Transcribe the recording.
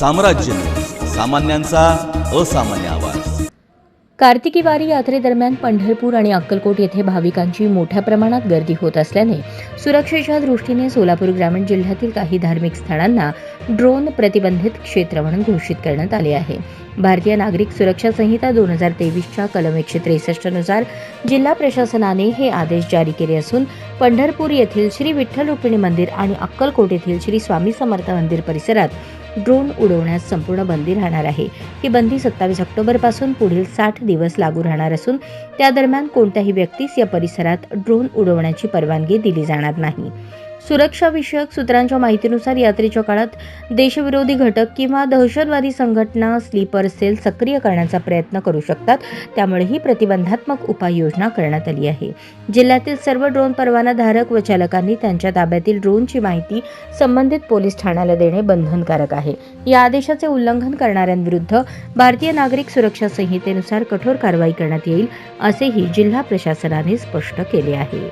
साम्राज्य. सामान्यांचा असामान्य आवाज. कार्तिकी वारी यात्रेदरम्यान पंढरपूर आणि अक्कलकोट येथे भाविकांची मोठ्या प्रमाणात गर्दी होत असल्याने सुरक्षेच्या दृष्टीने सोलापूर ग्रामीण जिल्ह्यातील काही धार्मिक स्थळांना ड्रोन प्रतिबंधित क्षेत्र म्हणून घोषित करण्यात आले आहे. भारतीय नागरिक सुरक्षा संहिता दोन हजार तेवीसच्या कलम एकशे त्रेसष्टनुसार जिल्हा प्रशासनाने हे आदेश जारी केले असून पंढरपूर येथील श्री विठ्ठल रुक्मिणी मंदिर आणि अक्कलकोट येथील श्री स्वामी समर्थ मंदिर परिसरात ड्रोन उडवण्यास संपूर्ण बंदी राहणार आहे. ही बंदी सत्तावीस ऑक्टोबरपासून पुढील साठ दिवस लागू राहणार असून त्या दरम्यान कोणत्याही व्यक्तीस या परिसरात ड्रोन उडवण्याची परवानगी दिली जाणार नाही. सुरक्षाविषयक सूत्रांच्या माहितीनुसार यात्रेच्या काळात देशविरोधी घटक किंवा दहशतवादी संघटना स्लीपर सेल सक्रिय करण्याचा प्रयत्न करू शकतात. त्यामुळे ही प्रतिबंधात्मक उपाययोजना करण्यात आली आहे. जिल्ह्यातील सर्व ड्रोन परवानाधारक व चालकांनी त्यांच्या ताब्यातील ड्रोनची माहिती संबंधित पोलीस ठाण्याला देणे बंधनकारक आहे. या आदेशाचे उल्लंघन करणाऱ्यांविरुद्ध भारतीय नागरिक सुरक्षा संहितेनुसार कठोर कारवाई करण्यात येईल असेही जिल्हा प्रशासनाने स्पष्ट केले आहे.